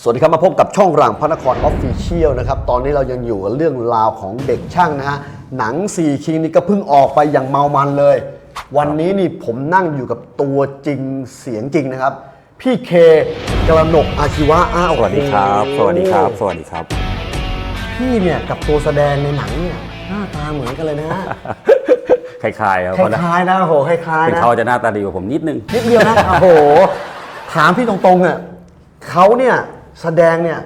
สวัสดีครับมาพบกับช่องรังพระนครออฟฟิเชียลนะครับ ตอนนี้เรายังอยู่กับเรื่องราวของเด็กช่างนะฮะ หนังสี่คิงนี่ก็เพิ่งออกไปอย่างเมามันเลย วันนี้นี่ผมนั่งอยู่กับตัวจริงเสียงจริงนะครับ พี่เคกระหนกอาชีวะอ้าวสวัสดีครับ สวัสดีครับ สวัสดีครับ พี่เนี่ยกับตัวแสดงในหนังเนี่ยหน้าตาเหมือนกันเลยนะฮะ คล้ายๆครับคเพราะนะล้ายๆนะโอ้โหคล้ายถึๆงนะเขาจะหน้าตาดีกว่าผมนิดนึง นิดเดียวนะ โอ้โห ถามพี่ตรงๆอะเขาเนี่ย แสดงเนี่ย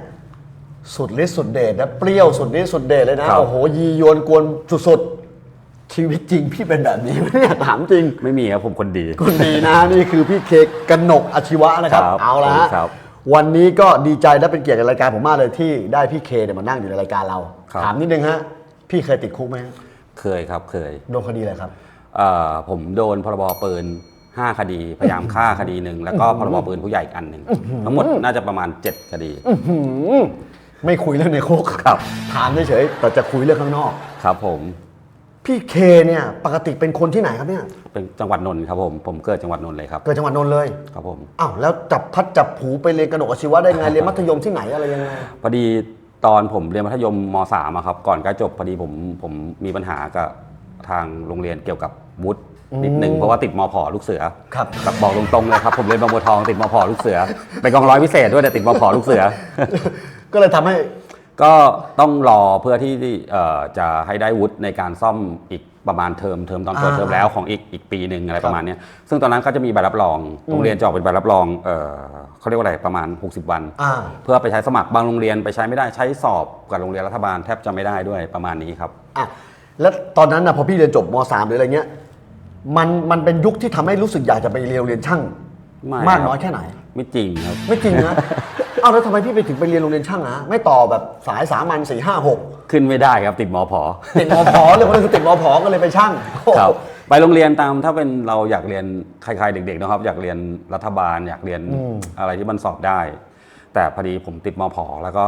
สุดฤทธิ์สุดเดชนะเปรี้ยวสุดฤทธิ์สุดเดชเลยนะครับ โอ้โหยียวนกวนสุดๆชีวิตจริงพี่เป็นแบบนี้ไหมเนี่ยถามจริง ไม่มีครับผมคนดีคนดีนะ นี่คือพี่เคกกนกอาชีวะนะครับ ครับเอาละฮะครับวันนี้ก็ดีใจและเป็นเกียรติกับรายการผมมากเลยที่ได้พี่เคเนี่ยมานั่งอยู่ในรายการเรา ครับ ถามนิดนึงฮะพี่เคยติดคุกไหมฮะเคยครับเคยโดนคดีอะไรครับ เอ่อผมโดนพรบปืน 5 คดี พยายามฆ่าคดีหนึ่งแล้วก็พรบปืนผู้ใหญ่อีกอันหนึ่งทั้งหมดน่าจะประมาณ 7 คดีหืมไม่คุยเรื่องในคุกครับ ถามเฉยๆแต่จะคุยเรื่องข้างนอก ครับผมพี่เคเนี่ยปกติเป็นคนที่ไหนครับเนี่ยเป็นจังหวัดนนท์ครับผมผมเกิดจังหวัดนนท์เลยครับเกิดจังหวัดนนท์เลยครับผมอ้าวแล้วจับพัดจับผูไปเรียนกระหนกอาชีวะได้ไงเรียนมัธยมที่ไหนอะไรยังไงพอดีตอนผมเรียนมัธยมม .3 อะครับก่อนใกล้จบพอดีผมผมมีปัญหากับทางโรงเรียนเกี่ยวกับวุฒิ นิดหนึ่งเพราะว่าติดมผลูกเสือครับแบบบอกตรงๆเลยครับ ผมเรียนบางบัวทองติดมผลูกเสือเป็นกองร้อยพิเศษด้วยแต่ติดมผลูกเสือ ก็เลยทำให้ก็ต้องรอเพื่อที่เอ่อจะให้ได้วุฒิในการซ่อมอีกประมาณเทอมเทอมตอนเปิดอ่าเทอมแล้วของอีกอีกปีหนึ่งอะไรประมาณเนี้ยซึ่งตอนนั้นก็จะมีใบรับรองโรงเรียนจะออกเป็นใบรับรองเอ่อเขาเรียกว่าอะไรประมาณ 60 วันอ่าเพื่อไปใช้สมัครบางโรงเรียนไปใช้ไม่ได้ใช้สอบกับโรงเรียนรัฐบาลแทบจะไม่ได้ด้วยประมาณนี้ครับอะแล้วตอนนั้นนะพอพี่เรียนจบม .3 หรืออะไรเงี้ย มันมันเป็นยุคที่ทำให้รู้สึกอยากจะไปเรียนโรงเรียนช่างไม่มากครับน้อยแค่ไหน ไม่จริงครับ ไม่จริงนะอ้าวแล้วทำไมพี่ไปถึงไปเรียนโรงเรียนช่างอะไม่ต่อแบบสายสามัญสี่ห้าหกขึ้นไม่ได้ครับติดมผติดมพเลยคนนึงคือติดมพก็เลยไปช่างโอ้โหครับ ไปโรงเรียนตามถ้าเป็นเราอยากเรียนใครๆเด็กๆนะครับ อยากเรียนรัฐบาล อยากเรียนอะไรที่มันสอบได้ แต่พอดีผมติดมผแล้วก็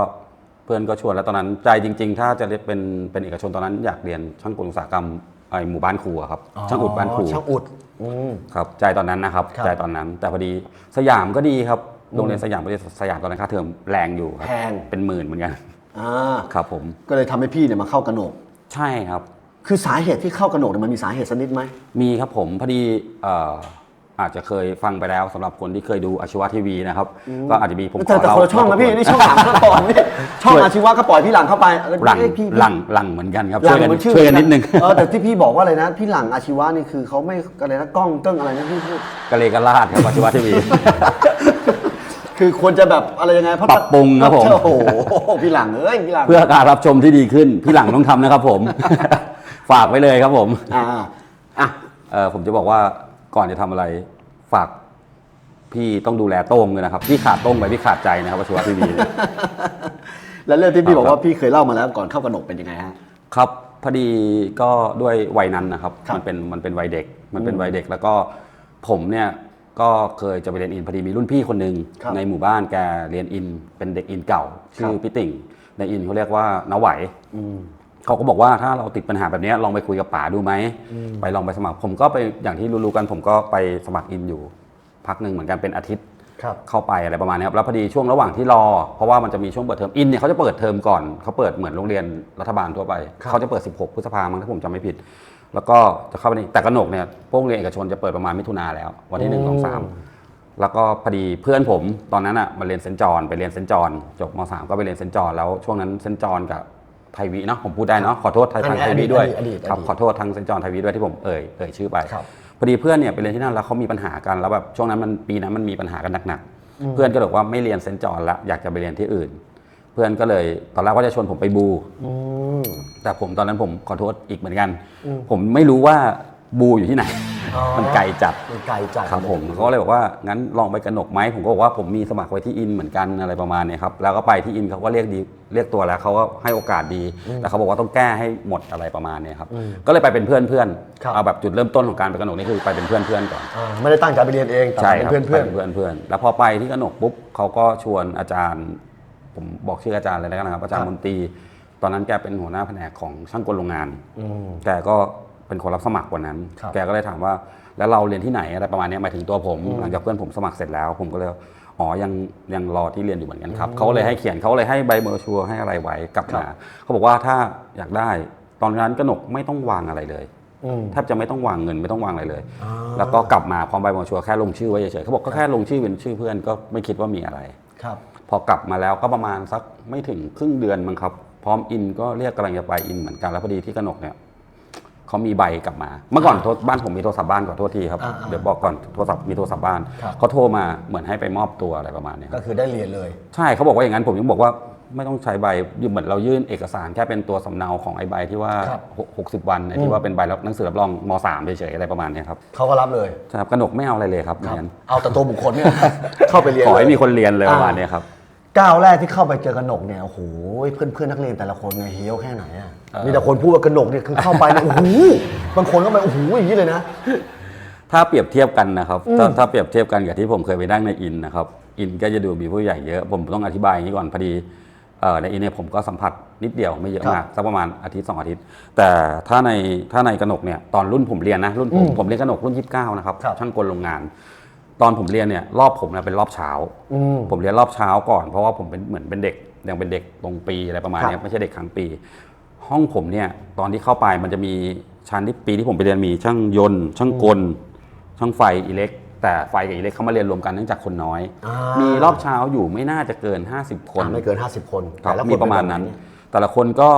เพื่อนก็ชวนแล้วตอนนั้นใจจริง ๆ ถ้าจะเรียนเป็นเป็นเอกชนตอนนั้น อยากเรียนช่างกลอุตสาหกรรม ไอหมู่บ้านครูอะครับช่างอุดบ้านครูช่างอุดอืม ครับใจตอนนั้นนะครับครับ ใจตอนนั้น แต่พอดีสยามก็ดีครับโรงเรียนสยามประเทศสยามตอนนั้นค่าเทอมแรงอยู่ครับแพงเป็นหมื่นเหมือนกันอ่าครับผมก็เลยทำให้พี่เนี่ยมาเข้ากระโหนก ใช่ครับ คือสาเหตุที่เข้ากระโหนกเนี่ยมันมีสาเหตุสักนิดไหม มีครับผมพอดีเอ่อ อาจจะเคยฟังไปแล้วสำหรับคนที่เคยดูอาชีวะทีวีนะครับ ก็อาจจะมีผมขแต่อแต่เล่าคนละช่องนะพี่นี่ช่องหลังมาก่อนนี่ช่องอาชีวะก็ปล่อยพี่หลังเข้าไปแล้วหลังเอ้ยพี่หลังหลังเหมือนกันครับหลัช่วยกันงมันชื่อช่วยกันนิดนึงเออแต่ที่พี่บอกว่าอะไรนะ พี่หลังอาชีวะนี่คือเขาไม่อะไรนะกล้องเกิ้งอะไรนะพี่พูดกะเลกะลาดครับอาชีวะทีวี คือควรจะแบบอะไรยังไงเพราะปรับปรุงครับผม โอ้โหพี่หลังเอ้ยพี่หลัง เพื่อการรับชมที่ดีขึ้น พี่หลังต้องทำนะครับผม ฝากไว้เลยครับผมอ่าอะ เออผมจะบอกว่าก่อนจะทำอะไร ฝากพี่ต้องดูแลโต้งเลยนะครับ พี่ขาดโต้งไปพี่ขาดใจนะครับอาชีวะทีวีแล้วเรื่องที่พี่ครับบอกว่าพี่เคยเล่ามาแล้วก่อนเข้ากระหนกเป็นยังไงฮะ ครับพอดีก็ด้วยวัยนั้นนะครับ ครับมันเป็นมันเป็นวัยเด็ก มันเป็นวัยเด็ก แล้วก็ผมเนี่ยก็เคยจะไปเรียนอินพอดีมีรุ่นพี่คนหนึ่งครับในหมู่บ้านแกเรียนอินเป็นเด็กอินเก่า ชื่คอรับ พี่ติ่งในอินเขาเรียกว่าน้าไหว อืม เขาก็บอกว่าถ้าเราติดปัญหาแบบเนี้ยลองไปคุยกับป๋าดูไหมไปลองไปสมัครผมก็ไปอย่างที่รู้ๆกันผมก็ไปสมัครอินอยู่ พักหนึ่งเหมือนกันเป็นอาทิตย์ครับเข้าไปอะไรประมาณนี้ครับแล้วพอดีช่วงระหว่างที่รอ เพราะว่ามันจะมีช่วงเปิดเทอมอินเนี่ยเขาจะเปิดเทอมก่อนเขาเปิดเหมือนโรงเรียนรัฐบาลทั่วไปครับเขาจะเปิด 16 พฤษภาคมถ้าผมจำไม่ผิด แล้วก็จะเข้าไปในแต่กระหนกเนี่ยพวกโรงเรียนเอกชนจะเปิดประมาณมิถุนาแล้ว วันที่หนึ่งสองสามแล้วก็พอดีเพื่อนผมตอนนั้นอะมาเรียนเซนต์จอห์นไปเรียนเซนต์จอห์นจบมสามก็ไปเรียนเซนต์จอห์นแล้วช่วงนั้นเซนต์จอห์นกับ ไทยวิเนาะผมพูดได้เนาะขอโทษไทยทางไทยวิด้วยอดีตอดีตครับอดีตขอโทษทางเซนต์จอห์นไทยวิด้วยที่ผมเอ่ยเอ่ยชื่อไปครับพอดีเพื่อนเนี่ยไปเรียนที่นั่นแล้วเขามีปัญหากันแล้วแบบช่วงนั้นมันปีนั้นมันมีปัญหากันหนักๆเพื่อนก็เลยบอกว่าไม่เรียนเซนต์จอห์นละอยากจะไปเรียนที่อื่น เพื่อนก็เลยตอนแรกว่าจะชวนผมไปบูอืมแต่ผมตอนนั้นผมขอโทษอีกเหมือนกัน ผมไม่รู้ว่า บูอยู่ที่ไหนอ๋อมันไกลจัดมันไกลจัดครับผมเขาก็เลยบอกว่างั้นลองไปกระหนกไหมผมก็บอกว่าผมมีสมัครไว้ที่อินเหมือนกันอะไรประมาณเนี้ครับแล้วก็ไปที่อินเขาก็เรียกดีเรียกตัวแล้วเขาก็ให้โอกาสดีแต่เขาบอกว่าต้องแก้ให้หมดอะไรประมาณเนี้ครับก็เลยไปเป็นเพื่อนเพื่อนๆครับเอาแบบจุดเริ่มต้นของการไปกระหนกนี่คือไปเป็นเพื่อนเพื่อนๆก่อนอ่าไม่ได้ตั้งใจไปเรียนเองแต่ใช่เป็นครับเพื่อนเพื่อนไปเพื่อนเพื่อนแล้วพอไปที่กระหนกปุ๊บเขาก็ชวนอาจารย์ ผมบอกชื่ออาจารย์เลยแล้วกันนะครับอาจารย์มนตรีตอนนั้นแกเป็นหัวหน้าแผนกของช่างกลโรงงานอืมแกก็ เป็นคนรับสมัครวันนั้นครับแกก็เลยถามว่าแล้วเราเรียนที่ไหนอะไรประมาณเนี้ยหมายถึงตัวผมหลังจากเพื่อนผมสมัครเสร็จแล้ว ผมก็เลยอ๋อยังยังรอที่เรียนอยู่เหมือนกันครับเขาเลยให้เขียนเขาเลยให้ใบเบอร์ชัวร์ให้อะไรไว้กลับมาเขาบอกว่าถ้าอยากได้ตอนนั้นกนกไม่ต้องวางอะไรเลยอืมแทบจะไม่ต้องวางเงินไม่ต้องวางอะไรเลยอ่าแล้วก็กลับมาพร้อมใบเบอร์ชัวร์แค่ลงชื่อไว้เฉยๆเขาบอกก็แค่ลงชื่อเป็นชื่อเพื่อนก็ไม่คิดว่ามีอะไรครับ พอกลับมาแล้วก็ประมาณสักไม่ถึงครึ่งเดือนมั้งครับ พร้อมอินก็เรียกกำลังจะไปอินเหมือนกันแล้วพอดีที่กนกเนี่ย เขามีใบกลับมา เมื่อก่อนโทรบ้านผมมีโทรศัพท์บ้านขอโทษทีครับ อ่าๆเดี๋ยวบอกก่อนโทรศัพท์มีโทรศัพท์บ้านครับ เขาโทรมาเหมือนให้ไปมอบตัวอะไรประมาณเนี้ยคก็รับคือได้เรียนเลย ใช่เขาบอกว่าอย่างนั้นผมยังบอกว่าไม่ต้องใช้ใบเหมือนเรายื่นเอกสารแค่เป็นตัวสำเนาของไอ้ใบที่ว่าครับ หกสิบวันไอ้ที่ว่าเป็นใบรับหนังสือรับรองมสามเฉยๆอะไรประมาณเนี้ยครับเขาก็รับเลยใช่ครับกนกไม่เอาอะไรเลยครับครับเรียนเอาแต่ตัวบุคคลเนี่ย เข้าไปเรียนขอให้เลยมีคนเรียนเลยอ่าประมาณเนี้ยครับ ก้าวแรกที่เข้าไปเจอกระหนกเนี่ยโอ้โหเพื่อนเพื่อนๆนักเรียนแต่ละคนเนี่ยเฮี้ยวแค่ไหนอะเออมีแต่คนพูดว่ากระหนกเนี่ยคือเข้าไปเนี่ยโอ้โหบางคนก็ไปโอ้โหอย่างนี้เลยนะ ถ้าเปรียบเทียบกันนะครับถ้าถ้าเปรียบเทียบกันกับที่ผมเคยไปนั่งในอินนะครับอินก็จะดูมีผู้ใหญ่เยอะ ผมต้องอธิบายอย่างนี้ก่อนพอดีเอ่อในอินเนี่ยผมก็สัมผัสนิดเดียวไม่เยอะมากสักประมาณอาทิตย์สองอาทิตย์ แต่ถ้าในถ้าในกนกเนี่ยตอนรุ่นผมเรียนนะรุ่นผมผมเรียนกนกรุ่น29นะครับครับช่างกลโรงงาน ตอนผมเรียนเนี่ยรอบผมเนี่ยเป็นรอบเช้า อืม ผมเรียนรอบเช้าก่อน เพราะว่าผมเป็นเหมือนเป็นเด็กยังเป็นเด็กตรงปีอะไรประมาณครับเนี้ยไม่ใช่เด็กค้างปี ห้องผมเนี่ยตอนที่เข้าไปมันจะมีชั้นที่ปีที่ผมไปเรียนมีช่างยนต์ ช่างกล ช่างไฟอิเล็ก แต่ไฟกับอิเล็กเขามาเรียนรวมกันเนื่องจากคนน้อย อ่ามีรอบเช้าอยู่ไม่น่าจะเกิน 50 คน อ่าไม่เกิน 50 คนครับแต่ละคนมีประมาณนั้นเป็แบบไหแต่ละคนก็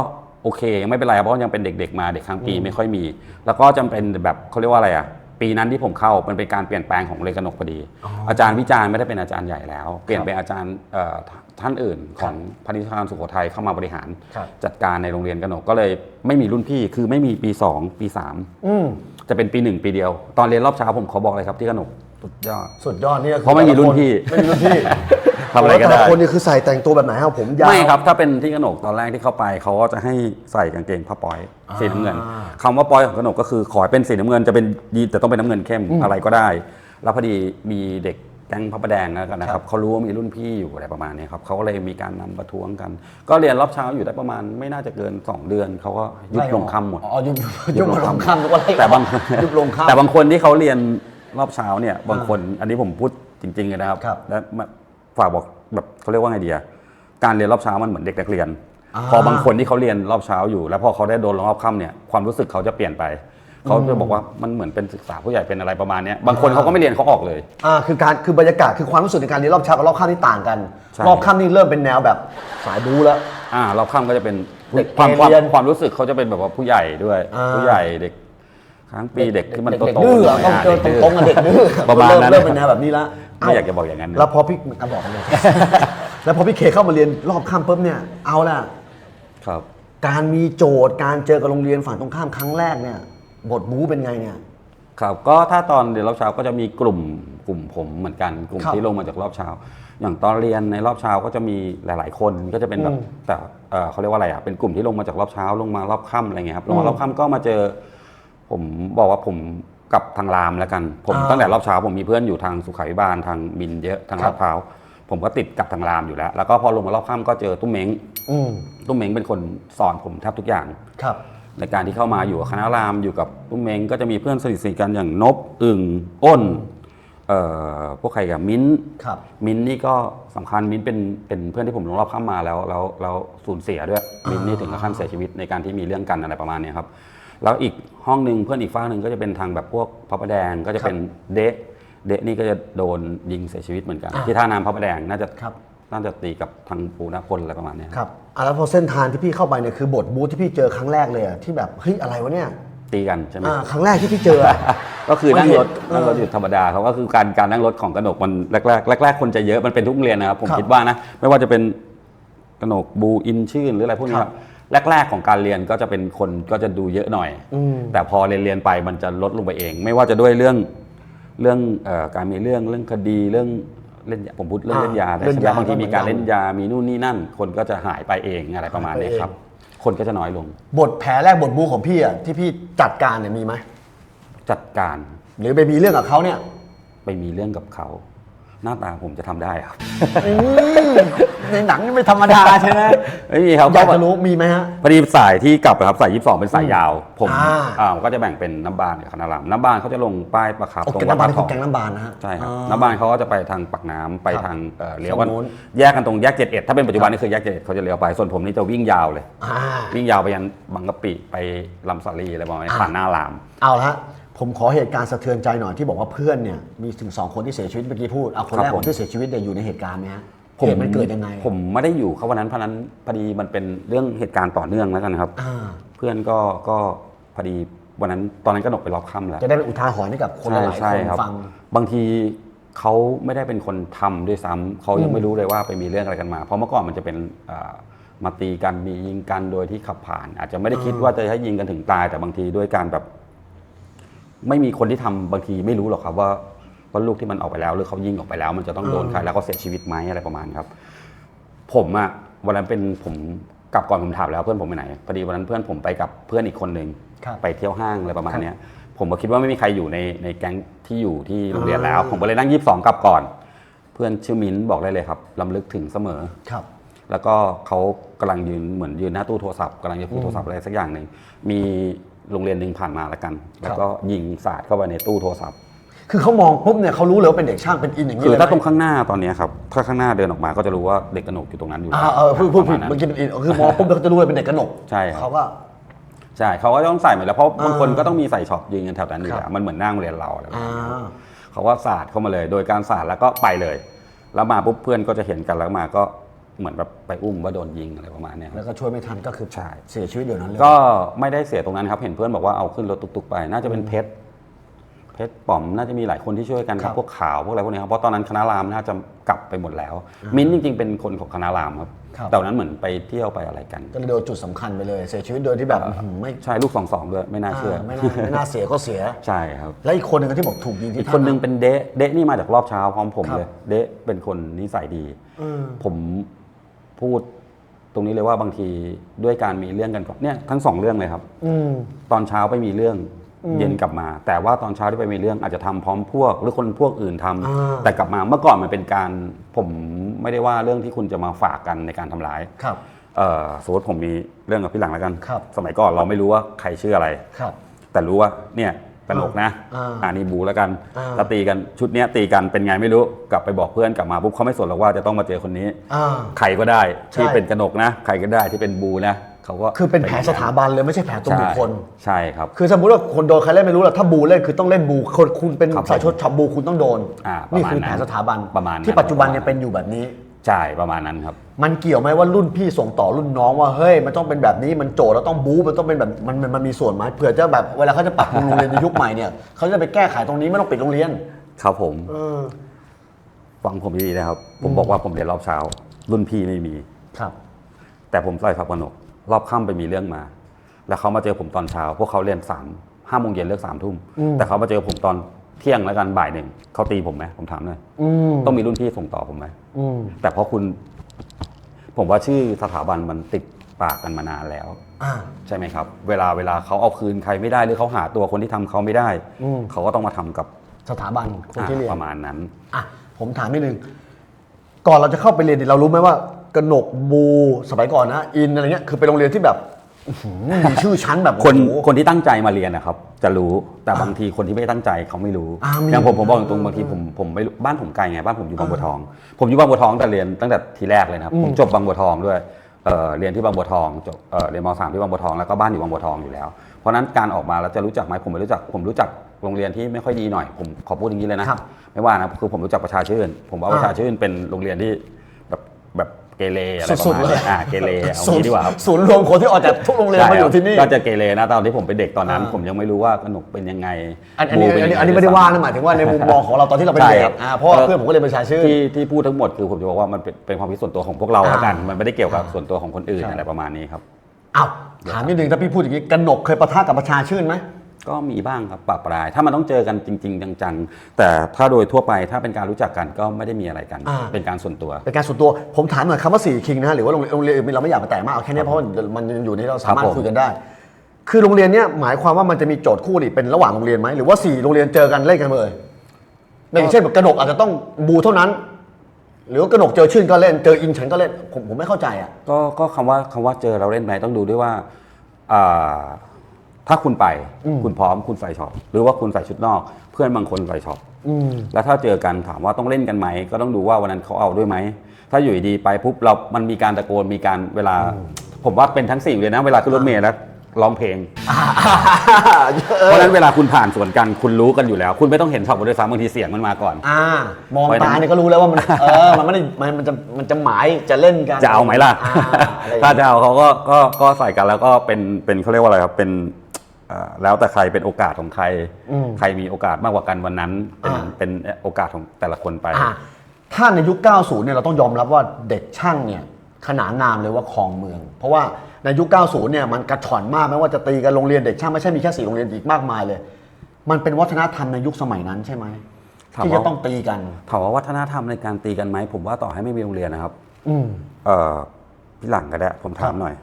โอเคยังไม่เป็นไรเพราะว่ายังเป็นเด็กๆมาเด็กค้างปีไม่ค่อยมี แล้วก็จำเป็นแบบเขาเรียกว่าอะไรอะ ปีนั้นที่ผมเข้ามันเป็นการเปลี่ยนแปลงของเลขกนกพอดี อาจารย์วิจารณ์ไม่ได้เป็นอาจารย์ใหญ่แล้ว เปลี่ยนเป็นอาจารย์เอ่อท่านอื่นของพนิชการสุโขทัยเข้ามาบริหารครับจัดการในโรงเรียนกนกก็เลยไม่มีรุ่นพี่คือไม่มีปี 2 ปีอืม3จะเป็นปี 1 ปีเดียว ตอนเรียนรอบเช้าผมขอบอกเลยครับที่กนกสุดยอดสุดยอดนี่ก็คือเพราะไม่มีรุ่นพี่ไม่มีรุ่นพี่ ทำอะไรก็ได้ แต่ละคนนี่คือใส่แต่งตัวแบบไหนครับผมยาว ไม่ครับถ้าเป็นที่กนกตอนแรกที่เข้าไปเขาก็จะให้ใส่กางเกงผ้าปอยสีน้ำเงินคำว่าปอยของกนกก็คือขอให้เป็นสีน้ำเงินจะเป็นยีนแต่ต้องเป็นน้ำเงินเข้มอะไรก็ได้ แล้วพอดีมีเด็กแก๊งพระประแดงแล้วกันนะครับเขารู้ว่ามีรุ่นพี่อยู่อะไรประมาณนี้ครับเขาก็เลยมีการนำประท้วงกัน ก็เรียนรอบเช้าอยู่ได้ประมาณไม่น่าจะเกิน 2 เดือนเขาก็ยุบลงค่ำหมด อ๋อยุบยุบลงค่ำทุกวันแต่บางยุบลงค่ำแต่บางคนที่เขาเรียนรอบเช้าเนี่ยบางคนอันนี้ผมพูดจริงๆเลยนะครับครับ และ ฝากบอกแบบเขาเรียกว่าไงดีอะการเรียนรอบเช้ามันเหมือนเด็กนักเรียนอ่าพอบางคนที่เขาเรียนรอบเช้าอยู่ แล้วพอเขาได้โดนรอบค่ำเนี่ยความรู้สึกเขาจะเปลี่ยนไปเขาจะบอกว่ามันเหมือนเป็นศึกษาผู้ใหญ่เป็นอะไรประมาณเนี้ยบางคนเขาก็ไม่เรียนเขาออกเลย อ่าคือการคือบรรยากาศคือความรู้สึกในการเรียนรอบเช้ากับรอบค่ำนี่ต่างกัน ใช่ รอบค่ำนี่เริ่มเป็นแนวแบบสายบู๊แล้ว อ่ารอบค่ำก็จะเป็นเด็กความความเรียนความรู้สึกเขาจะเป็นแบบว่าผู้ใหญ่ด้วย อ่า ผู้ใหญ่เด็ก ค้างปีเด็กที่มันโตเด็กโตดื้ออะต้องเจอตรงๆกับเด็กดื้อประมาณนั้นเริ่มเป็นแนวแบบนี้ละไม่อยากจะบอกอย่างนั้นนะ แล้วพอพี่อะบอกเลย แล้วพอพี่เคเข้ามาเรียนรอบค่ำปุ๊บเนี่ยเอาล่ะ ครับ การมีโจทย์การเจอกับโรงเรียนฝั่งตรงข้ามครั้งแรกเนี่ย บทบู๊เป็นไงเนี่ย ครับก็ถ้าตอนเรียนรอบเช้าก็จะมีกลุ่มกลุ่มผมเหมือนกันกลุ่มครับที่ลงมาจากรอบเช้า อย่างตอนเรียนในรอบเช้าก็จะมีหลาย ๆ คนก็จะเป็นแบบอืมแต่เอ่อเขาเรียกว่าอะไรอะเป็นกลุ่มที่ลงมาจากรอบเช้าลงมารอบค่ำอะไรเงี้ยครับลงมารอบค่ำก็มาเจอ ผมบอกว่าผมกับทางรามแล้วกัน ผมอ่าตั้งแต่รอบเช้าผมมีเพื่อนอยู่ทางสุขาวิบาลทางมินเยอะทางครัลาบ ดพร้าวผมก็ติดกับทางรามอยู่แล้ว แล้วก็พอลงมารอบค่ำก็เจอตุ้มเม้งอืมตุ้มเม้งเป็นคนสอนผมแทบทุกอย่าง ครับ ในการที่เข้ามาอยู่กับคณะรามอยู่กับตุ้มเมงก็จะมีเพื่อนสนิทสนิทกันอย่างนบอึ่งอ้นเอ่อพวกใครกับมิ้นท์ครับ มิ้นท์นี่ก็สำคัญมิ้นท์เป็นเป็นเพื่อนที่ผมลงรอบข้ามมาแล้วแล้วแล้วสูญเสียด้วยมิ้นท์นี่ถึงกับขั้นเสียชีวิตในการที่มีเรื่องกันอะไรประมาณเนี้ยครับ แล้วอีกห้องหนึ่งเพื่อนอีกฝ้ากหนึ่งก็จะเป็นทางแบบพวกพระประแดงก็จะเป็นเดะเดะนี่ก็จะโดนยิงเสียชีวิตเหมือนกัน อ่าที่ท่าน้ำพระประแดงน่าจะครับ น่าจะตีกับทางปูนาพลอะไรประมาณเนี้ยครับอะแล้วพอเส้นทางที่พี่เข้าไปเนี่ยคือบทบู๊ที่พี่เจอครั้งแรกเลยอะที่แบบเฮ้ยอะไรวะเนี่ยตีกันใช่ไหม อ่าครั้งแรกที่พี่เจออะ ก็คือนั่งรถไม่เห็นนั่งรถอยู่ธรรมดาเขาก็คือการการนั่งรถของกระหนกมันแรกแรกแรกแรก ๆ คนจะเยอะมันเป็นทุกโรงเรียนนะครับผมครับคิดว่านะ ไม่ว่าจะเป็นกระหนกบูอินชื่นหรืออะไรพวกนี้คครัรับบ แรก ๆ ของการเรียนก็จะเป็นคนก็จะดูเยอะหน่อย อืม แต่พอเรียนเรียนไปมันจะลดลงไปเอง ไม่ว่าจะด้วยเรื่องเรื่องเอ่อการมีเรื่องเรื่องคดีเรื่องเล่นยาผมพูดเรื่องอ่าเล่นยาแต่เล่นใช่ไหมยาบางทีมีการก็เหมือนกันเล่นยามีนู่นนี่นั่น คนก็จะหายไปเองอะไรประมาณนี้ครับคนก็จะน้อยลงบทแผลแรกบทบู๊ของพี่อะที่พี่จัดการเนี่ยมีไหมจัดการหรือไปมีเรื่องกับเขาเนี่ย ไปมีเรื่องกับเขา หน้าตาผมจะทำได้ครับอืมในหนังนี่ไม่ธรรมดาใช่ไหมไม่มีครับอยากจะรู้มีไหมฮะ พอดีสายที่กลับนะครับสาย 22 เป็นสายยาว ผมอ่า อ่าก็จะแบ่งเป็นน้ำบานกับคณะรามน้ำบานเขาจะลงป้ายประคับโอตรเคงน้ำบานวัดคือทองแกงน้ำบานนะฮะ ใช่ครับอ๋อน้ำบานเขาก็จะไปทางปักน้ำไปครับทางเอ่อเลี้ยวกันฝั่งนู้น แยกกันตรงแยก 71 ถ้าเป็นปัจจุบันนี่คือแยก 71เขาจะเลี้ยวไปส่วนผมนี่จะวิ่งยาวเลย อ่า วิ่งยาวไปยันบางกะปิไปลำสาลีอะไรประมาณนี้อ่าผ่านหน้าราม เอาละฮะ ผมขอเหตุการณ์สะเทือนใจหน่อยที่บอกว่าเพื่อนเนี่ยมีถึงสองคนที่เสียชีวิตเมื่อกี้พูดเอาคนครับแรกผมคนที่เสียชีวิตเนี่ยอยู่ในเหตุการณ์ไหมฮะเหตุมันเกิดยังไงผมไม่ได้อยู่เขาวันนั้นเพราะนั้นพอดีมันเป็นเรื่องเหตุการณ์ต่อเนื่องแล้วกันครับ อ่าเพื่อนก็ก็พอดีวันนั้นตอนนั้นกนกไปรอบค่ำแล้ว จะได้เป็นอุทาหรณ์ให้กับคนหลายใช่ๆคนครับฟัง บางทีเขาไม่ได้เป็นคนทำด้วยซ้ำเขายังไม่รู้เลยว่าไปมีเรื่องอะไรกันมา เพราะเมื่อก่อนมันจะเป็นอ่ามาตีกันมียิงกันโดยที่ขับผ่าน อาจจะไม่ได้คิดว่าจะให้ยิงกันถึงตายแต่บางทีด้วยการแบบ ไม่มีคนที่ทำบางทีไม่รู้หรอกครับว่าว่าลูกที่มันออกไปแล้ว หรือเขายิงออกไปแล้ว มันจะต้องโดนใครแล้วก็เสียชีวิตไหมอะไรประมาณครับ ผมอะวันนั้นเป็นผมกลับก่อนผมถามแล้วเพื่อนผมไปไหนพอดีวันนั้นเพื่อนผมไปกับเพื่อนอีกคนหนึ่งครับไปเที่ยวห้างอะไรประมาณครับเนี้ยผมก็คิดว่าไม่มีใครอยู่ในในแก๊งที่อยู่ที่โรงเรียนแล้วอ่าผมก็เลยนั่งยีิบสองกลับก่อน เพื่อนชื่อมิ้นบอกได้เลยครับลำลึกถึงเสมอครับ แล้วก็เขากำลังยืนเหมือนยืนหน้าตู้โทรศัพท์กำลังจะพูดโทรศัพท์อะไรสักอย่างหนึ่งมี โรงเรียนหนึ่งผ่านมาแล้วกัน แล้วก็ยิงสาดเข้าไปในตู้โทรศัพท์ คือเขามองปุ๊บเนี่ยเขารู้เลยว่าเป็นเด็กช่างเป็นอินอย่างนี้คือเลยถ้าไหมตรงข้างหน้าตอนเนี้ยครับถ้าข้างหน้าเดินออกมาก็จะรู้ว่าเด็กกระหนกอยู่ตรงนั้นอยู่อ่าแล้วเออพูดพูดปผิระดมาณนั้น เมื่อกี้เป็นอินคือมองปุ๊บเขาจะรู้เลยเป็นเด็กกระหนกใช่ครับ เขาก็ ใช่เขาก็ต้องใส่เหมือนแล้วเพราะบางคนอ่าก็ต้องมีใส่ช็อปยืนกันแถวนั้นอยู่ครับแล้วมันเหมือนหน้าโรงเรียนเราอะไรแบบอ่านี้เขาก็สาดเข้ามาเลย โดยการสาดแล้วก็ไปเลย แล้วมาปุ๊บเพื่อนก็จะเห็นกันแล้วมาก็ เหมือนแบบไปอุ้มว่าโดนยิงอะไรประมาณเนี้ยครับ แล้วก็ช่วยไม่ทันก็คือใช่ เสียชีวิตเดี๋ยวนั้นเลย ก็ไม่ได้เสียตรงนั้นครับ เห็นเพื่อนบอกว่าเอาขึ้นรถตุกๆไป น่าจะเป็นเพชร เพชรป๋อมน่าจะมีหลายคนที่ช่วยกันคครัรับบพวกข่าวพวกอะไรพวกนี้ครับ เพราะตอนนั้นคณะรามน่าจะกลับไปหมดแล้ว มิ้นท์จริง ๆ เป็นคนของคณะรามครับ ครับ แต่วันนั้นเหมือนไปเที่ยวไปอะไรกัน ก็เลยโดนจุดสำคัญไปเลย เสียชีวิตโดยที่แบบอื้อหือไม่ใช่ลูกสองสองด้วยไม่น่าเชื่อ อ่าไม่น่าไม่น่าเสียก็เสีย ใช่ครับ และอีกคนหนึ่งก็ที่บอกถูกยิงที่อีกคนนึงเป็นเดะเดะนี่มาจากรอบเช้าพร้อมผมครับเลย เดะเป็นคนนิสัยดีอืมผม พูดตรงนี้เลยว่าบางทีด้วยการมีเรื่องกันก่อนเนี่ยทั้งสองเรื่องเลยครับ อืม ตอนเช้าไปมีเรื่องเย็นกลับมา แต่ว่าตอนเช้าที่ไปมีเรื่องอาจจะทำพร้อมพวก หรือคนพวกอื่นทำอ่า แต่กลับมาเมื่อก่อนมันเป็นการผมไม่ได้ว่าเรื่องที่คุณจะมาฝากกันในการทำร้าย ครับ เอ่อสมมติผมมีเรื่องกับพี่หลังแล้วกัน ครับ สมัยก่อนเราไม่รู้ว่าใครชื่ออะไร ครับ แต่รู้ว่าเนี่ย กระหนกนะอ่าอ่านี่บูแล้วกันอ่าแล้วตีกันชุดเนี้ยตีกันเป็นไงไม่รู้กลับไปบอกเพื่อนกลับมาปุ๊บเขาไม่สนหรอกว่าจะต้องมาเจอคนนี้ อ่า ใครก็ได้ที่ใช่เป็นกระหนกนะ ใครก็ได้ที่เป็นบูนะเขาก็คือเป็นแผลสถาบันเลยไม่ใช่แผลตัวบุคคล ใช่ครับ คือสมมติว่าคนโดนใครเล่นไม่รู้หรอกถ้าบูเล่นคือต้องเล่นบูคนคุณเป็นครับผมสายชดชับบูคุณต้องโดน อ่าประมาณนี่คือแผลนั้นสถาบันประมาณนั้น ที่ปัจจุบันเนี่ยเป็นอยู่แบบนี้ ใช่ประมาณนั้นครับ มันเกี่ยวไหมว่ารุ่นพี่ส่งต่อรุ่นน้องว่าเฮ้ยมันต้องเป็นแบบนี้มันโจทย์แล้วต้องบู๊มันต้องเป็นแบบมันมันมันมีส่วนไหมเผื่อจะแบบเวลาเขาจะปรับปรุงโรงเรียนในยุคใหม่เนี่ยเขาจะไปแก้ไขตรงนี้ไม่ต้องปิดโรงเรียน ครับผมเออ ฟังผมดีๆนะครับ ผมบอกว่าผมเรียนรอบเช้า รุ่นพี่ไม่มี ครับ แต่ผมใส่ฝักกระหนก รอบค่ำไปมีเรื่องมา แล้วเขามาเจอผมตอนเช้า พวกเขาเรียนสามห้าโมงเย็นเลิกสามทุ่มแต่เขามาเจอผมตอน เที่ยงแล้วกันบ่ายหนึ่งเขาตีผมไหมผมถามหน่อยอืมต้องมีรุ่นพี่ส่งต่อผมไหมอืมแต่เพราะคุณ ผมว่าชื่อสถาบันมันติดปากกันมานานแล้ว อ่า ใช่ไหมครับ เวลาเวลาเขาเอาคืนใครไม่ได้หรือเขาหาตัวคนที่ทำเขาไม่ได้อืม เขาก็ต้องมาทำกับสถาบันคนที่เรียนประมาณนั้น อะ ผมถามนิดนึง ก่อนเราจะเข้าไปเรียนเนี่ยเรารู้ไหมว่ากนกบูสมัยก่อนนะ อินอะไรเงี้ยคือเป็นโรงเรียนที่แบบอื้อหือมีชื่อชั้นแบบคนโอ้โหคนที่ตั้งใจมาเรียนนะครับ จะรู้แต่บางทีคนที่ไม่ตั้งใจเขาไม่รู้อ่ามีอย่างผมผมบอกตรงๆบางทีผมผมไม่รู้บ้านผมไกลไงบ้านผมอยู่บางบัวทอง ผมอยู่บางบัวทองแต่เรียนตั้งแต่ทีแรกเลยนะครับผมจบบางบัวทองด้วยเอ่อเรียนที่บางบัวทองจบเอ่อเรียนมสามที่บางบัวทองแล้วก็บ้านอยู่บางบัวทองอยู่แล้ว เพราะฉะนั้นการออกมาแล้วจะรู้จักไหมผมไม่รู้จักผมรู้จักโรงเรียนที่ไม่ค่อยดีหน่อยผมขอพูดอย่างนี้เลยนะครับ ไม่ว่านะคือผมรู้จักประชาชื่น ผมว่าอ่าประชาชื่นเป็นโรงเรียนที่แบบแบบ เกเรอะไรประสุดมาณๆเลยนี้อ่าเกเรเอาศูนงี้ย์ดีกว่าครับศูนย์รวมคนที่ออกจากทุกโรงเรียนมาอยู่ที่นี่ก็จะเกเรนะตอนที่ผมเป็นเด็กตอนนั้นอ่าผมยังไม่รู้ว่ากนกเป็นยังไงอันอันนี้บูเป็อันยันี้งงอันนี้ไม่ได้ว่านะหมายถึงว่าในมุมมองของเราตอนที่เราเป็นใช่เด็ครักบอ่าเพราะว่าเพื่อนผมก็เรียนประชาชื่นที่ที่พูดทั้งหมดคือผมจะบอกว่ามันเป็นเป็นความคิดส่วนตัวของพวกเราอ่าแล้วกัน มันไม่ได้เกี่ยวกับส่วนตัวของคนอื่นใช่อะไรประมาณนี้ครับอ้าวถามนิดนึงถ้าพี่พูดอย่างนี้กนกเคยประทะกับประชาชื่นไหม ก็มีบ้างครับปะปราย ถ้ามันต้องเจอกันจริง ๆ จังๆ แต่ถ้าโดยทั่วไปถ้าเป็นการรู้จักกันก็ไม่ได้มีอะไรกัน อ่า เป็นการส่วนตัว เป็นการส่วนตัวผมถามหน่อยคำว่าสี่คิงนะฮะหรือว่าโรงเรียนโรงเรียนอื่นเราไม่อยากไปแตะมากเอาแค่นี้เพราะว่ามันยังอยู่ในเราสามารถครับผม คุยกันได้ คือโรงเรียนเนี้ยหมายความว่ามันจะมีโจทย์คู่นี่เป็นระหว่างโรงเรียนไหมหรือว่าสี่โรงเรียนเจอกันเล่นกันเลยไม่ใช่แบบกระหนกอาจจะต้องบูเท่านั้น หรือว่ากระหนกเจอชื่นก็เล่นเจออินฉันก็เล่นผมผมไม่เข้าใจอะ ก็ก็คำว่าคำว่าเจอเราเล่นไหมต้องดูด้วยว่าอ่า ถ้าคุณไปอืมคุณพร้อมคุณใส่ช็อปหรือว่าคุณใส่ชุดนอก เพื่อนบางคนใส่ช็อปอืมแล้วถ้าเจอกันถามว่าต้องเล่นกันไหมก็ต้องดูว่าวันนั้นเขาเอาด้วยไหมถ้าอยู่ดีๆไปปุ๊บเรา มันมีการตะโกนมีการเวลา ผมว่าเป็นทั้งสิ่งเลยนะ เวลาขึ้นรถเมล์แล้วร้องเพลง เพราะฉะนั้นเวลาคุณผ่านสวนกันคุณรู้กันอยู่แล้ว คุณไม่ต้องเห็นช็อปด้วยซ้ำบางทีเสียงมันมาก่อนอ่ามองเพราะฉะนั้ตานเนี่ยก็รู้แล้วว่ามันเออมันไม่ได้มันมันจะมันจะหมายจะเล่นกันจะเอาไหมล่ะอ่าอะไรอย่างถ้าเงี้ยจะเอาเขาก็ก็ก็ใส่กันแล้วก็เป็นเป็นเขาเรียกว่าอะไรครับเป็นเอ่อ แล้วแต่ใครเป็นโอกาสของใครอืมใครมีโอกาสมากกว่ากันวันนั้น เป็นอ่าเป็นโอกาสของแต่ละคนไปอะถ้าในยุค 90 เนี่ยเราต้องยอมรับว่าเด็กช่างเนี่ยขนานนามเลยว่าครองเมือง เพราะว่าในยุค 90 เนี่ยมันกระชอนมากไม่ว่าจะตีกันโรงเรียนเด็กช่างไม่ใช่มีแค่สี่โรงเรียนอีกมากมายเลย มันเป็นวัฒนธรรมในยุคสมัยนั้นใช่ไหมถามที่ว่าจะต้องตีกันถามว่าวัฒนธรรมในการตีกันไหมผมว่าต่อให้ไม่มีโรงเรียนนะครับ อืมเอ่อพี่หลังก็ได้ผมถาครัมบหน่อย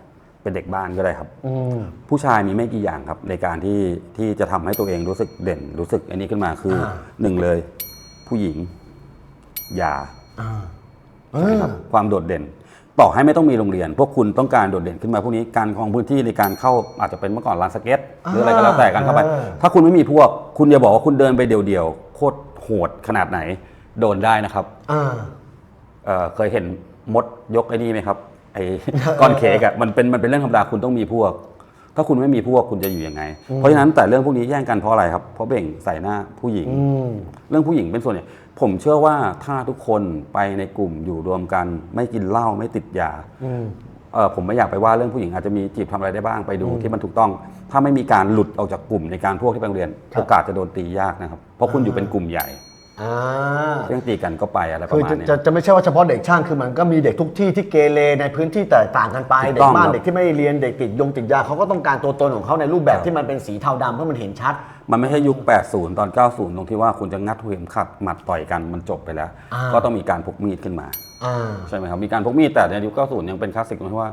เป็นเด็กบ้านก็ได้ครับ อืม ผู้ชายมีไม่กี่อย่างครับ ในการที่ที่จะทำให้ตัวเองรู้สึกเด่น รู้สึกอันนี้ขึ้นมาคืออา หนึ่งเลย ผู้หญิงยาอ่าเอใช่ไหมอครับความโดดเด่น ต่อให้ไม่ต้องมีโรงเรียน พวกคุณต้องการโดดเด่นขึ้นมาพวกนี้การครองพื้นที่ในการเข้าอาจจะเป็นเมื่อก่อนลานสเก็ตหรืออะไรก็แล้วแต่กันเข้าไปอ่าถ้าคุณไม่มีพวก คุณอย่าบอกว่าคุณเดินไปเดี่ยวๆโคตรโหดขนาดไหน โดนได้นะครับ อ่า เอ่อเคยเห็นมดยกไอ้นี่ไหมครับ ไอ้ก้อนเค้กอะมันเป็นมันเป็นเรื่องธรรมดาคุณต้องมีพวก ถ้าคุณไม่มีพวกคุณจะอยู่ยังไง เพราะฉะนั้นแต่เรื่องพวกนี้แย่งกันเพราะอะไรครับ เพราะเบ่งใส่หน้าผู้หญิง อืม เรื่องผู้หญิงเป็นส่วนใหญ่ผมเชื่อว่าถ้าทุกคนไปในกลุ่มอยู่รวมกัน ไม่กินเหล้าไม่ติดยาอืม เออผมไม่อยากไปว่าเรื่องผู้หญิงอาจจะมีจีบทำอะไรได้บ้างไปดูที่มันถูกต้อง ถ้าไม่มีการหลุดออกจากกลุ่มในการพวกที่ไปโรงเรียนครับโอกาสจะโดนตียากนะครับ เพราะคุณอยู่เป็นกลุ่มใหญ่ อ่า เรื่องตีกันก็ไปอะไรประคือมาณจะเนี้ย จะจะไม่ใช่ว่าเฉพาะเด็กช่างคือมันก็มีเด็กทุกที่ที่เกเรในพื้นที่แตกต่างกันไป ถูกเด็ต้กองบ้านครับ เด็กที่ไม่เรียนเด็กติดยงติดยาเขาก็ต้องการตัวตนของเขาในรูปแบบที่มันเป็นสีเทาดำเพราะมันเห็นชัด มันไม่ใช่ยุค 80 ตอน 90 ตรงที่ว่าคุณจะงัดเข็มขัดหมัดต่อยกันมันจบไปแล้ว อ่า ก็ต้องมีการพกมีดขึ้นมา อ่า ใช่ไหมครับ มีการพกมีดแต่ในยุค 90 ยังเป็นคลาสสิกตรงที่ว่า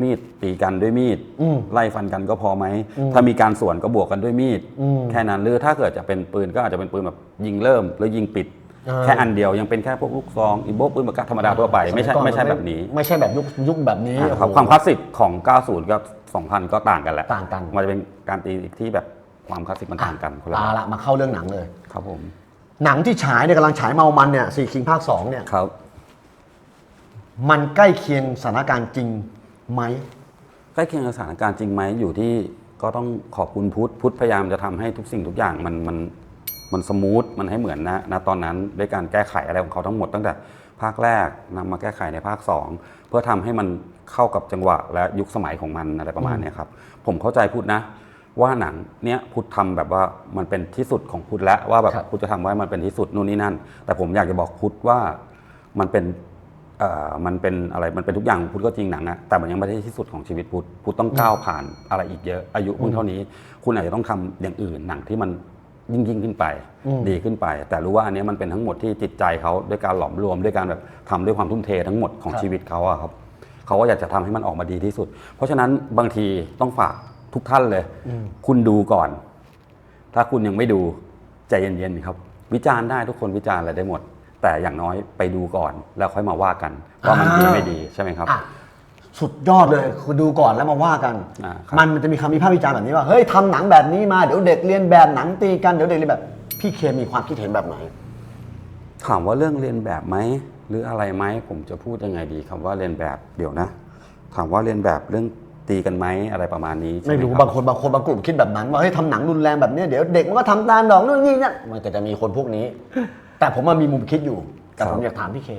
มีดตีกันด้วยมีด อืม ไล่ฟันกันก็พอไหม ถ้ามีการสวนก็บวกกันด้วยมีด อืม แค่นั้นหรือถ้าเกิดจะเป็นปืนก็อาจจะเป็นปืนแบบยิงเริ่มหรือยิงปิด อ่า แค่อันเดียวยังเป็นแค่พวกลูกซองอีโบปืนปากกาธรรมดาทั่วไปไม่ใช่สยก่อนไม่ใช่นแบบนี้ไม่ใช่แบบยุคยุคแบบนี้อ่าครับโอ้โห ความคลาสสิกของ 90 กับ 2000 ก็ต่างกันแหละต่างกัน มันจะเป็นการตีที่แบบความคลาสสิกมันต่างกันคนละเอาละมาเข้าเรื่องหนังเลย ครับผมหนังที่ฉายเนี่ยกำลังฉายเมามันเนี่ยสี่คิงภาคสองเนี่ย ครับ มันใกล้เคียงสถานการณ์จริง ไหมใกล้เคียงกับสถานการณ์จริงไหมอยู่ที่ก็ต้องขอบคุณพุทธพุทธพยายามจะทำให้ทุกสิ่งทุกอย่างมันมันมันสมูทมันให้เหมือนนะณตอนนั้นด้วยการแก้ไขอะไรของเขาทั้งหมดตั้งแต่ภาคแรกนำมาแก้ไขในภาค 2 เพื่อทำให้มันเข้ากับจังหวะและยุคสมัยของมันอะไรประมาณเนี้ยครับ ผมเข้าใจพุทธนะ ว่าหนังเนี้ยพุทธทำแบบว่ามันเป็นที่สุดของพุทธแล้วว่าแบบครับพุทธจะทำไว้มันเป็นที่สุดนู่นนี่นั่น แต่ผมอยากจะบอกพุทธว่ามันเป็นเอ่อ มันเป็นอะไรมันเป็นทุกอย่างของพุทธก็จริงหนังนะแต่มันยังไม่ได้ที่สุดของชีวิตพุทธพุทธต้องก้าวผ่านอะไรอีกเยอะ อายุเพิ่งเท่านี้ คุณอาจจะต้องทำอย่างอื่นหนังที่มันยิ่งยิ่งขึ้นไป ดีขึ้นไป แต่รู้ว่าอันนี้มันเป็นทั้งหมดที่จิตใจเขาด้วยการหลอมรวมด้วยการแบบทำด้วยความทุ่มเททั้งหมดของครับชีวิตเขาอะครับเขาก็อยากจะทำให้มันออกมาดีที่สุด เพราะฉะนั้นบางทีต้องฝากทุกท่านเลย คุณดูก่อน ถ้าคุณยังไม่ดูใจเย็นๆครับ วิจารณ์ได้ทุกคนวิจารณ์อะไรได้หมด แต่อย่างน้อยไปดูก่อนแล้วค่อยมาว่ากันว่ามันดีอ่าไม่ดีใช่ไหมครับ อะสุดยอดเลยคือดูก่อนแล้วมาว่ากัน อ่าครับมันมันจะมีคำวิพากษ์วิจารณ์แบบนี้ว่า เฮ้ยทำหนังแบบนี้มา เดี๋ยวเด็กเรียนแบบหนังตีกัน เดี๋ยวเด็กเรียนแบบ พี่เคมีความคิดเห็นแบบไหน ถามว่าเรื่องเรียนแบบไหมหรืออะไรไหมผมจะพูดยังไงดีคำว่าเรียนแบบเดี๋ยวนะ ถามว่าเรียนแบบเรื่องตีกันไหมอะไรประมาณนี้ใช่ไม่หรู้คบางคนบางคนบางกลุ่มคิดแบบนั้นว่าเฮ้ยทำหนังรุนแรงแบบเนี้ยเดี๋ยวเด็กมันก็ทำตามดอกนู่นนี่นั่นมันก็จะมีคนพวกนี้ แต่ผมมันมีมุมคิดอยู่ แต่ผมอยากถามพี่เค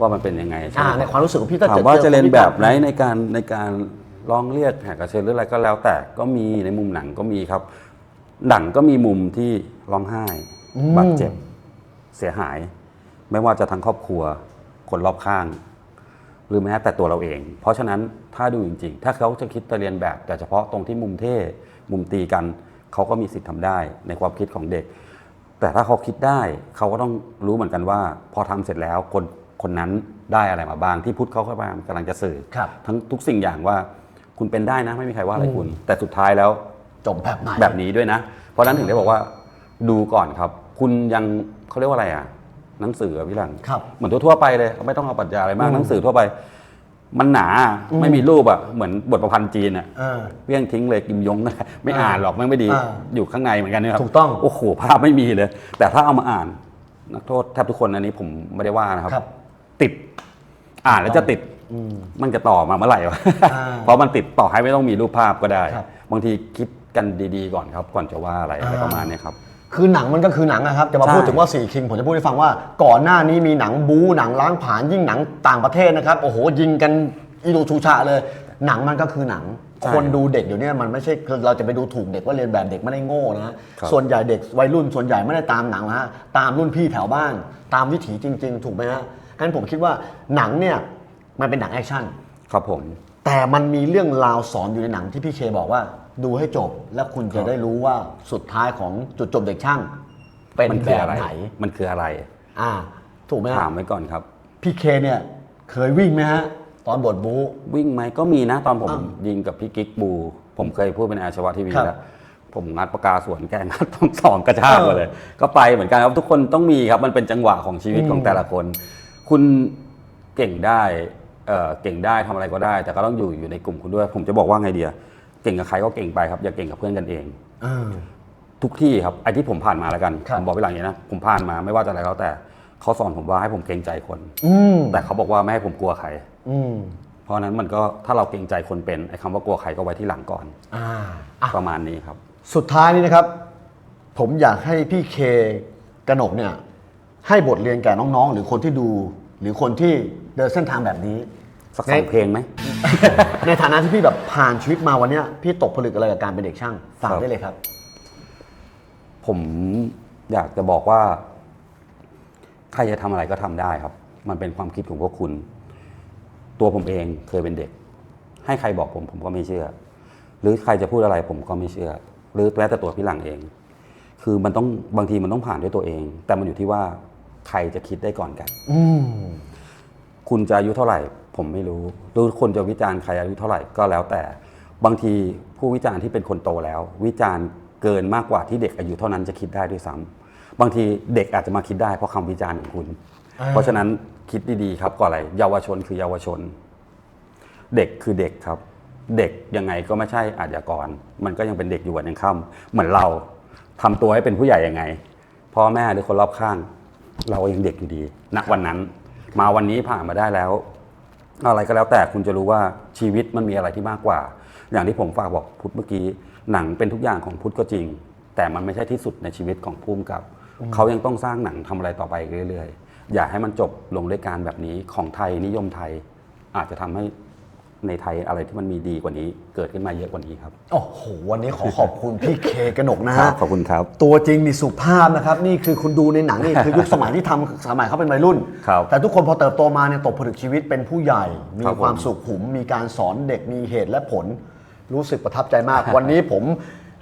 ว่ามันเป็นยังไงใช่อ่าไหมในครับความรู้สึกของพี่ถ้าถามเจอว่าเจอจะเรียนคที่แบบไหนในการในการร้องเรียกแหกกระเชิญหรืออะไรก็แล้วแต่ก็มีในมุมหนังก็มีครับ หนังก็มีมุมที่ร้องไห้บาดเจ็บ เสียหาย ไม่ว่าจะทั้งครอบครัว คนรอบข้าง หรือแม้แต่ตัวเราเอง เพราะฉะนั้นถ้าดูจริง ๆ ถ้าเขาจะคิดจะเรียนแบบ แต่เฉพาะตรงที่มุมเท่ มุมตีกัน เขาก็มีสิทธิ์ทำได้ในความคิดของเด็ก แต่ถ้าเขาคิดได้เขาก็ต้องรู้เหมือนกันว่า พอทำเสร็จแล้วคนคนนั้นได้อะไรมาบ้างที่พุทธเขาก็พยายามกำลังจะสื่อครับทั้งทุกสิ่งอย่างว่าคุณเป็นได้นะไม่มีใครว่าอะไรคุณ แต่สุดท้ายแล้วจบแบบไหนแบบนี้ด้วยนะ เพราะฉะนั้นถึงได้บอกว่าดูก่อนครับ คุณยังเขาเรียกว่าอะไรอะหนังสืออะพี่หลังครับเหมือนทั่วๆไปเลย ไม่ต้องเอาปรัชญาอะไรมากหนังสือทั่วไป มันหนาไม่มีรูปอะเหมือนบทประพันธ์จีนอะเออเพี้ยงทิ้งเลยกิมยงนะไม่อ่านหรอกไม่งไม่ดีอ่าอยู่ข้างในเหมือนกันเนี่ยครับถูกต้องโอ้โหภาพไม่มีเลย แต่ถ้าเอามาอ่าน นักโทษแทบทุกคนอันนี้ผมไม่ได้ว่านะครับครับติด อ่านแล้วจะติดมันจะต่อมาเมื่อไหร่วะอ่าเพราะมันติดต่อให้ไม่ต้องมีรูปภาพก็ได้ครับบางทีคิดกันดีๆ ก่อนครับ ก่อนจะว่าอะไรอะไรอ่าประมาณเนี้ยครับ คือหนังมันก็คือหนังนะครับจะมาใช่พูดถึงว่าสี่คิงผมจะพูดให้ฟังว่า ก่อนหน้านี้มีหนังบู๊หนังล้างผลาญยิ่งหนังต่างประเทศนะครับโอ้โหยิงกันอีดูชูชะเลย หนังมันก็คือหนัง คนดูเด็กอยู่เนี่ยมันไม่ใช่คือเราจะไปดูถูกเด็กว่าเรียนแบบเด็กไม่ได้โง่นะครับส่วนใหญ่เด็กวัยรุ่นส่วนใหญ่ไม่ได้ตามหนังนะฮะตามรุ่นพี่แถวบ้าน ตามวิถีจริง ๆ ถูกไหมฮะงั้นผมคิดว่าหนังเนี่ยมันเป็นหนังแอคชั่นครับผมแต่มันมีเรื่องราวสอนอยู่ในหนังที่พี่เคบอกว่า ดูให้จบแล้วคุณจะได้รู้ว่าสุดท้ายของจุดจบเด็กช่าง เป็นมันแบคือบอะไร ไหนมันคืออะไร อ่า ถูกไหมฮะถามไว้ก่อนครับ พี่เคเนี่ยเคยวิ่งไหมฮะ ตอนบทบู๊วิ่งไหมก็มีนะตอนผมอ้าวยิงกับพี่กิ๊กบู ผมเคยพูดเป็นอาชวะทีวีครับแล้วผมงัดปากกาสวนแกงัดต้องสองกระชากมาเลย ก็ไปเหมือนกันครับทุกคนต้องมีครับมันเป็นจังหวะของชีวิตอืม ของแต่ละคน คุณเก่งได้เอ่อเก่งได้ทำอะไรก็ได้ แต่ก็ต้องอยู่อยู่ในกลุ่มคุณด้วย ผมจะบอกว่าไงเดีย เก่งกับใครก็เก่งไปครับอย่าเก่งกับเพื่อนกันเอง อ่า ทุกที่ครับไอ้ที่ผมผ่านมาแล้วกันครับ ผมบอกไปหลังอย่างนี้นะผมผ่านมาไม่ว่าจะอะไรแล้วแต่เขาสอนผมว่าให้ผมเกรงใจคน อืมแต่เขาบอกว่าไม่ให้ผมกลัวใคร อืมเพราะฉะนั้นมันก็ถ้าเราเกรงใจคนเป็นไอ้คำว่ากลัวใครก็ไว้ที่หลังก่อนอ่าอะ ประมาณนี้ครับ สุดท้ายนี้นะครับ ผมอยากให้พี่เคกนกเนี่ย ให้บทเรียนแก่น้องๆ หรือคนที่ดู หรือคนที่เดินเส้นทางแบบนี้สักสองเพลงไหม ในฐานะที่พี่แบบผ่านชีวิตมาวันเนี้ยพี่ตกผลึกอะไรกับการเป็นเด็กช่างฝากครับได้เลยครับ ผมอยากจะบอกว่า ใครจะทำอะไรก็ทำได้ครับ มันเป็นความคิดของพวกคุณ ตัวผมเองเคยเป็นเด็ก ให้ใครบอกผมผมก็ไม่เชื่อ หรือใครจะพูดอะไรผมก็ไม่เชื่อ หรือแม้แต่ตัวพี่หลังเอง คือมันต้องบางทีมันต้องผ่านด้วยตัวเอง แต่มันอยู่ที่ว่าใครจะคิดได้ก่อนกัน อืม คุณจะอายุเท่าไหร่ ผมไม่รู้หรือคนจะวิจารณ์ใครอายุเท่าไหร่ก็แล้วแต่ บางทีผู้วิจารณ์ที่เป็นคนโตแล้ว วิจารณ์เกินมากกว่าที่เด็กอายุเท่านั้นจะคิดได้ด้วยซ้ำบางทีเด็กอาจจะมาคิดได้เพราะคำวิจารณ์ของคุณอ่าเพราะฉะนั้นคิดดีๆครับก่อนอะไร เยาวชนคือเยาวชน เด็กคือเด็กครับ เด็กยังไงก็ไม่ใช่อาชญากร มันก็ยังเป็นเด็กอยู่วันยังค่ำเหมือนเราทำตัวให้เป็นผู้ใหญ่ยังไงพ่อแม่หรือคนรอบข้าง เรายังเด็กอยู่ดีณวันนั้น มาวันนี้ผ่านมาได้แล้ว อะไรก็แล้วแต่คุณจะรู้ว่าชีวิตมันมีอะไรที่มากกว่า อย่างที่ผมฝากบอกพุทธเมื่อกี้ หนังเป็นทุกอย่างของพุทธก็จริง แต่มันไม่ใช่ที่สุดในชีวิตของภูมิกับ เขายังต้องสร้างหนังทำอะไรต่อไปเรื่อยๆ อย่าให้มันจบลงด้วยการแบบนี้ของไทยนิยมไทย อาจจะทำให้ ในไทยอะไรที่มันมีดีกว่านี้ เกิดขึ้นมาเยอะกว่านี้ครับ โอ้โห วันนี้ขอขอบคุณพี่เคกนกนะครัฮะบขอบคุณครับ ตัวจริงนี่สุภาพนะครับ นี่คือคุณดูในหนังนี่คือยุคสมัยที่ทำสมัยเขาเป็นวัยรุ่น ครับแต่ทุกคนพอเติบโตมาเนี่ยตกผลึกชีวิตเป็นผู้ใหญ่ มีครับผม ความสุขขุม มีการสอนเด็กมีเหตุและผล รู้สึกประทับใจมาก วันนี้ผม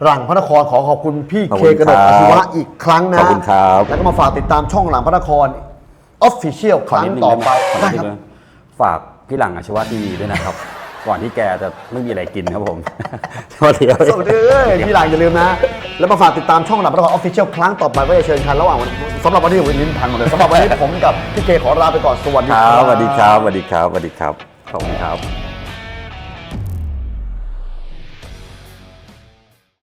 หลังพระนครขอขอบคุณพี่ขอบเคคุณกนกคอรับภิวะอีกครั้งนะขอบคุณครับ แล้วก็มาฝากติดตามช่องหลังพระนครออฟฟิเชียลครั้งนิดนึงต่อไปขอได้นิดครับนึงฝาก พี่หลังอาชวะทีวีด้วยนะครับ ก่อนที่แกจะไม่มีอะไรกินครับผมสวัสดีครับสวัสดีเอ้ยพี่หลังอย่าลืมนะ แล้วมาฝากติดตามช่องหลังพระนครออฟฟิเชียลครั้งต่อไปว่าจะเชิญใครระหว่างวันสำหรับวันนี้ผมลิ้นพันหมดเลยสำหรับวันนี้ผมกับพี่เคขอลาไปก่อนสวัสดีคครัรับบสวัสดีครับสวัสดีครับสวัสดีครับขอบคุณครับ